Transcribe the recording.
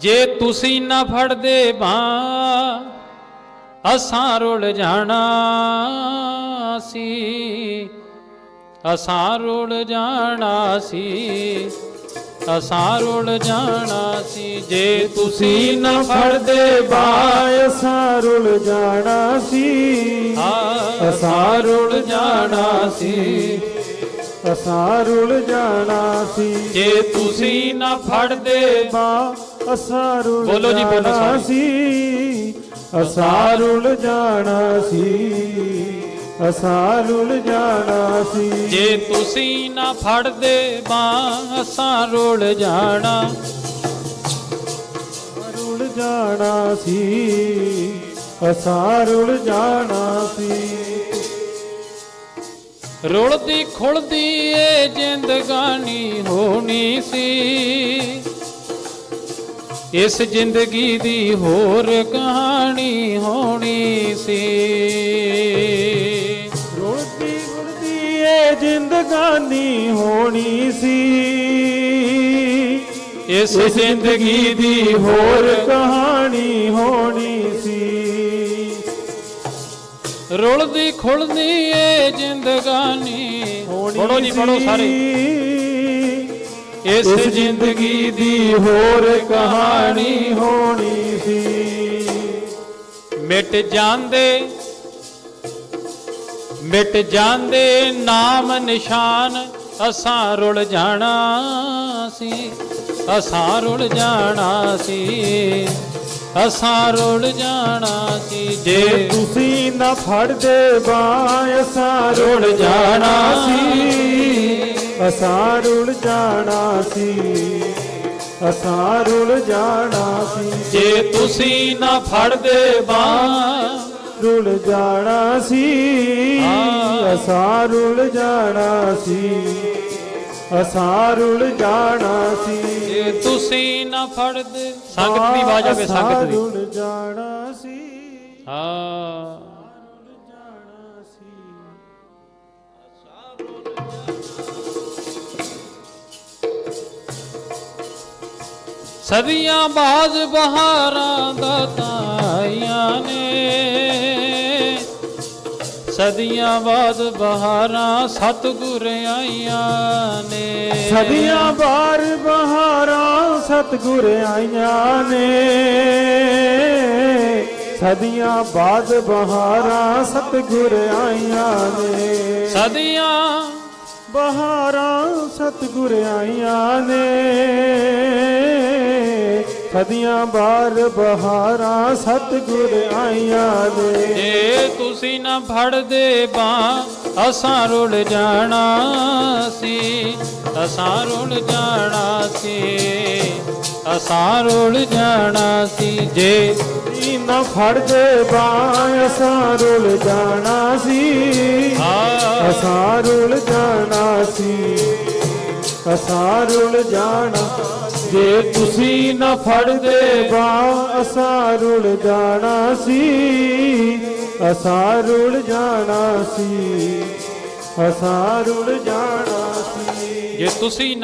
ਜੇ ਤੁਸੀਂ ਨਾ ਫੜਦੇ ਬਾਂ ਅਸਾਂ ਰੁਲ ਜਾਣਾ ਸੀ। ਅਸਾਂ ਰੁਲ ਜਾਣਾ ਸੀ ਅਸਾਂ ਰੁਲ ਜਾਣਾ ਸੀ। ਜੇ ਤੁਸੀਂ ਨਾ ਫੜਦੇ ਬਾਂ ਬਾਇ ਸਾਰੁਲ ਜਾਣਾ ਸੀ। ਅਸਾਂ ਰੁਲ ਜਾਣਾ ਸੀ। ਅਸਾਰੁਲ ਜਾਣਾ ਸੀ। ਜੇ ਤੁਸੀਂ ਨਾ ਫੜਦੇ ਬਾ ਅਸਾਰੁਲ ਬੋਲੋ ਜੀ, ਬੋਲੋ। ਸੀ ਅਸਾਰੁਲ ਜਾਣਾ ਸੀ ਅਸਾਰੁਲ ਜਾਣਾ ਸੀ। ਜੇ ਤੁਸੀਂ ਨਾ ਫੜਦੇ ਬਾਂ ਅਸਾਂ ਰੁਲ ਜਾਣਾ। ਰੁਲ ਜਾਣਾ ਸੀ ਅਸਾਰੁਲ ਜਾਣਾ ਸੀ। ਰੁਲਦੀ ਖੁਲਦੀ ਏ ਜ਼ਿੰਦਗਾਨੀ ਹੋਣੀ ਸੀ। ਇਸ ਜ਼ਿੰਦਗੀ ਦੀ ਹੋਰ ਕਹਾਣੀ ਹੋਣੀ ਸੀ। ਰੁਲਦੀ ਰੁਲਦੀ ਏ ਜ਼ਿੰਦਗਾਨੀ ਹੋਣੀ ਸੀ। ਇਸ ਜ਼ਿੰਦਗੀ ਦੀ ਹੋਰ ਕਹਾਣੀ ਹੋਣੀ ਸੀ। ਰੁਲਦੀ ਖੁਲਦੀ ਏ ਜ਼ਿੰਦਗਾਨੀ। ਹੋਣੀ ਪੜੋ ਜੀ ਪੜੋ ਸੀ। ਸਾਰੇ। ਇਸ ਜ਼ਿੰਦਗੀ ਦੀ ਹੋਰ ਕਹਾਣੀ ਹੋਣੀ ਸੀ। ਮਿਟ ਜਾਂਦੇ ਮਿਟ ਜਾਂਦੇ ਨਾਮ ਨਿਸ਼ਾਨ ਅਸਾਂ ਰੁਲ ਜਾਣਾ ਸੀ ਅਸਾਂ ਰੁਲ ਜਾਣਾ ਸੀ ਅਸਾਂ ਰੁਲ ਜਾਣਾ ਸੀ ਜੇ ਤੁਸੀਂ ਨਾ ਫੜਦੇ ਬਾਹ ਅਸਾਂ ਰੁਲ ਜਾਣਾ ਸੀ। ਅਸਾਂ ਰੁਲ ਜਾਣਾ ਸੀ ਅਸਾਂ ਰੁਲ ਜਾਣਾ ਸੀ। ਜੇ ਤੁਸੀਂ ਨਾ ਫੜਦੇ ਬਾਹ ਰੁਲ ਜਾਣਾ ਸੀ। ਅਸਾਂ ਰੁਲ ਜਾਣਾ ਸੀ ਅਸਾਂ ਰੁਲ ਜਾਣਾ ਸੀ। ਜੇ ਤੁਸੀਂ ਨਾ ਫੜਦੇ ਸੰਗਤ ਦੀ ਆਵਾਜ਼ ਆਵੇ ਸੰਗਤ ਦੀ। ਰੁਲ ਜਾਣਾ ਸੀ। ਹਾਂ। ਸਦੀਆਂ ਬਾਅਦ ਬਹਾਰਾਂ ਦਾ ਤਾਈਆਂ ਨੇ। ਸਦੀਆਂ ਬਾਅਦ ਬਹਾਰਾਂ ਸਤਿਗੁਰ ਆਈਆਂ ਨੇ। ਸਦੀਆਂ ਬਾਰ ਬਹਾਰਾਂ ਸਤਗੁਰ ਆਈਆਂ ਨੇ। ਸਦੀਆਂ ਬਾਦ ਬਹਾਰਾਂ ਸਤਗੁਰ ਆਈਆਂ ਨੇ। ਸਦੀਆਂ ਬਹਾਰਾਂ ਸਤਗੁਰ ਆਈਆਂ ਨੇ। ਸਦੀਆਂ ਬਾਰ ਬਹਾਰਾਂ ਸਤਗੁਰ ਆਈਆਂ ਨੇ। ਜੇ ਤੁਸੀਂ ਨਾ ਫੜਦੇ ਬਾਂ ਅਸਾਂ ਰੁਲ ਜਾਣਾ ਸੀ। ਅਸਾਂ ਰੁਲ ਜਾਣਾ ਸੀ। ਅਸਾਂ ਰੁਲ ਜਾਣਾ ਸੀ ਜੇ ਨਾ ਫੜਦੇ ਬਾਹ ਅਸਾਂ ਰੁਲ ਜਾਣਾ ਸੀ। ਅਸਾਂ ਰੁਲ ਜਾਣਾ ਸੀ। ਅਸਾਂ ਰੁਲ ਜਾਣਾ। ਜੇ ਤੁਸੀਂ ਨਾ ਫੜਦੇ ਬਾਹ ਅਸਾਂ ਰੁਲ ਜਾਣਾ ਸੀ। ਅਸਾਂ ਰੁਲ ਜਾਣਾ ਸੀ। ਅਸਾਂ ਰੁਲ ਜਾਣਾ ਸੀ। ਜੇ ਤੁਸੀਂ